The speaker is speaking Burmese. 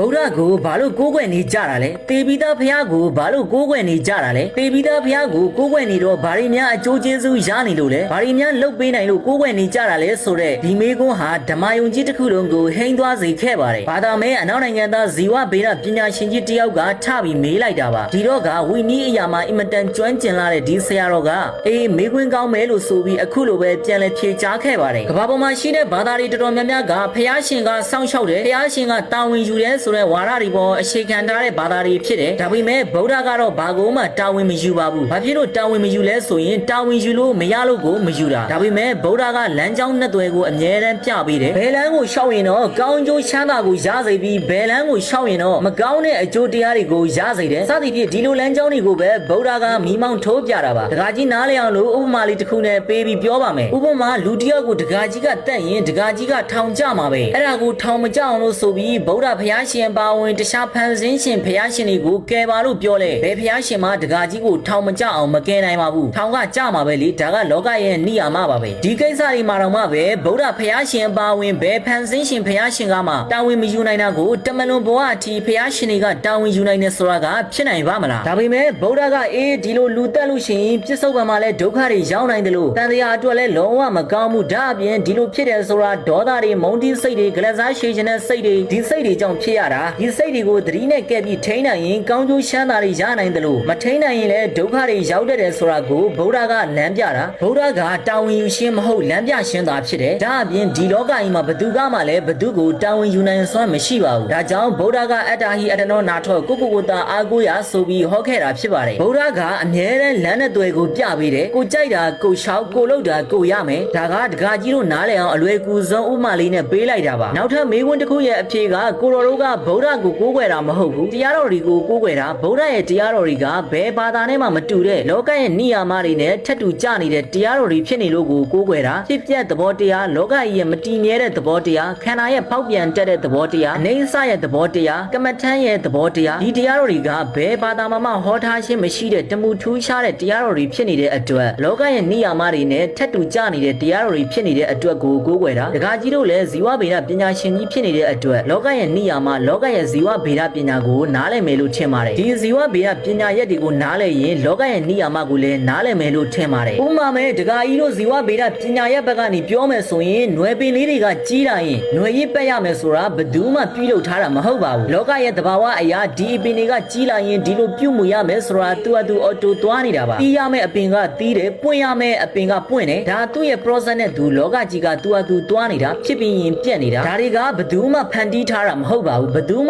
ဗုဒ္ဓကိုဘာလို့ကိုးကွယ်နေကြတာလဲတေပိသားဖះကိုဘာလို့ကိုးကွယ်နေကြတာလဲတေပိသားဖះကိုကိုးကွယ်နေတော့ဘာတွေများအကျိုးကျေးဇူးရနေလို့လဲဘာတွေများလုတ်ပေးနိုင်လို့ကိုးကွယ်နေကြတာလဲဆိုတော့ဒီမေကွန်းဟာဓမ္မယုံကြီးတစ်ခုလုံးကိုဟိန်းသွားစေခဲ့ပါတယ်ဘာသာမဲအနောက်နိုင်ငံသားဇီဝဗေဒပညာရှင်ကြီးတယောက်ကထပြီးမေးလိုက်တာပါဒီတော့ကဝီနီးအရာမှာအင်မတန်ကျွမ်းကျင်လာတဲ့ဒီဆရာတော်ကအေးမေကွန်းကောင်းမယ်လို့ဆိုပြီးအခုလိုပဲပြန်လဲဖြေကြားခဲ့ပါတယ်ကမ္ဘာပေါ်မှာရှိတဲ့ဘာသာတွေတော်တော်များများကဖះရှင်ကစောင့်ရှောက်တယ်ဖះရှင်ကတာဝန်ယူတယ်ဆိုတဲ့ဝါဒတွေပေါ်အခြေခံထားတဲ့ဘာသာတွေဖြစ်တယ်ဒါပေမဲ့ဗုဒ္ဓကတော့ဘာကိုမှတာဝန်မယူပါဘူးဘာဖြစ်လို့တာဝန်မယူလဲဆိုရင်တာဝန်ယူလို့မရလို့ကိုမယူတာဒါပေမဲ့ဗုဒ္ဓကလမ်းကြောင်းနှစ်သွယ်ကိုအမြဲတမ်းပြပေးတယ်ဘယ်လမ်းကိုရှောက်ရင်တော့ကောင်းကျိုးချမ်းသာကိုရစေပြီးဘယ်လမ်းကိုရှောက်ရင်တော့မကောင်းတဲ့အကျိုးတရားတွေကိုရစေတယ်စသဖြင့်ဒီလိုလမ်းကြောင်းတွေကိုပဲဗုဒ္ဓကမိမောင်းထိုးပြတာပါဒကာကြီးနားလည်အောင်လို့ဥပမာလေးတစ်ခုနဲ့ပေးပြီးပြောပါမယ်ဥပမာလူတစ်ယောက်ကိုဒကာကြီးကတက်ရင်ဒကာကြီးကထောင်ကြမှာပဲအဲ့ဒါကိုထောင်မကြအောင်လို့ဆိုပြီးဗုဒ္ဓဘုရားရှင်ပါဝင်တခြားဖန်ဆင်းရှင်ဘုရားရှင်တွေကိုကယ်ပါလို့ပြောလေဘယ်ဘုရားရှင်မှဒကာကြီးကိုထောင်မကြအောင်မကယ်နိုင်ပါဘူးထောင်ကကြမှာပဲလေဒါကလောကရဲ့နိယာမပါပဲဒီကိစ္စတွေမှာတော့မှပဲဗုဒ္ဓဘုရားရှင်ပါဝင်ဘယ်ဖန်ဆင်းရှင်ဘုရားရှင်ကမှတာဝန်မယူနိုင်တာကိုတမလွန်ဘဝအထိဘုရားရှင်တွေကတာဝန်ယူနိုင်တယ်ဆိုတာကဖြစ်နိုင်ပါမလားဒါပေမဲ့ဗုဒ္ဓကအေးဒီလိုလူတက်လို့ရှိရင်ပြစ္ဆုတ်ပံမှာလည်းဒုက္ခတွေရောက်နိုင်တယ်လို့တန်တရားအတွက်လည်းလုံးဝမကောင်းဘူးဒါအပြင်ဒီလိုဖြစ်တယ်ဆိုတာဒေါသတွေမုန်းတီးစိတ်တွေဂလက်စားရှည်ခြင်းတဲ့စိတ်တွေဒီစိတ်တွေကြောင့်ဖြစ်ရတာဒီစိတ်တွေကိုသတိနဲ့ကဲပြီးထိန်းနိုင်ရင်ကောင်းကျိုးချမ်းသာတွေရနိုင်တယ်လို့မထိန်းနိုင်ရင်လည်းဒုက္ခတွေရောက်တတ်တယ်ဆိုတာကိုဗုဒ္ဓကလမ်းပြတာဗုဒ္ဓကတာဝန်ယူခြင်းမဟုတ်လမ်းပြခြင်းသာဖြစ်တယ်ဒါအပြင်ဒီလောကကြီးမှာဘသူကမှလည်းဘသူကိုတာဝန်ယူနိုင်စွမ်းမရှိပါဘူးဒါကြောင့်ဗုဒ္ဓကအတ္တဟိအတ္တနောနာထောကိုကိုကိုတာအာကိုရာဆိုပြီးဟောခဲ့တာဖြစ်ပါတယ်ဗုဒ္ဓကအမြဲတမ်းလမ်းနဲ့သွယ်ကိုပြပေးတယ်ကိုကြိုက်တာကိုရှောက်ကိုလောက်တာကိုရမယ်ဒါကဒကာကြီးတို့နားလည်အောင်အလွယ်ကူဆုံးဥမာလေးနဲ့ပေးလိုက်တာပါနောက်ထပ်မေးခွန်းတစ်ခုရဲ့အဖြေကကိုတော်တို့ကဗုဒ္ဓကိုကိုးကွယ်တာမဟုတ်ဘူးတရားတော်တွေကိုကိုးကွယ်တာဗုဒ္ဓရဲ့တရားတော်တွေကဘယ်ဘာသာနဲ့မှမတူတဲ့လောကရဲ့နိယာမတွေနဲ့ထက်တူကြနေတဲ့တရားတော်တွေဖြစ်နေလို့ကိုကိုးကွယ်တာဖြစ်ပျက်သဘောတရားလောကကြီးရဲ့မတည်မြဲတဲ့သဘောတရားခန္ဓာရဲ့ဖောက်ပြန်တက်တဲ့သဘောတရားအနေအဆရဲ့သဘောတရားကမ္မထမ်းရဲ့သဘောတရားဒီတရားတော်တွေကဘယ်ဘာသာမှမဟောထားခြင်းမရှိတဲ့တမှုထူးခြားတဲ့တရားတော်တွေဖြစ်နေတဲ့အတွက်လောကရဲ့နိယာမတွေနဲ့ထက်တူကြနေတဲ့တရားတော်တွေဖြစ်နေတဲ့အတွက်ကိုကိုးကွယ်တာဒကာကြီးတို့လည်းဇီဝဗေဒပညာရှင်ကြီးဖြစ်နေတဲ့အတွက်လောကရဲ့နိယာမလောကရဲ့ဇီဝဗေဒပညာကိုနားလည်မယ်လို့ထင်ပါတယ်ဒီဇီဝဗေဒပညာရက်တွေကိုနားလည်ရင်လောကရဲ့နိယာမကိုလည်းနားလည်မယ်လို့ထင်ပါတယ်ဥပမာမဲ့ဒကာကြီးတို့ဇီဝဗေဒပညာရက်ဘက်ကနေပြောမယ်ဆိုရင်နွယ်ပင်လေးတွေကကြီးလာရင်နွယ်ရစ်ပက်ရမယ်ဆိုတာဘယ်သူမှပြုလုပ်ထားတာမဟုတ်ပါဘူးလောကရဲ့တဘာဝအရာဒီအပင်တွေကကြီးလာရင်ဒီလိုပြုမှုရမယ်ဆိုတာသူအတူအော်တိုသွားနေတာပါတီးရမယ်အပင်ကတီးတယ်ပွင့်ရမယ်အပင်ကပွင့်တယ်ဒါသူ့ရဲ့ process နဲ့သူလောကကြီးကသူအတူသွားနေတာဖြစ်ပြီးရင်ပြက်နေတာဒါတွေကဘယ်သူမှဖန်တီးထားတာမဟုတ်ပါဘူးဘယ်သူမှ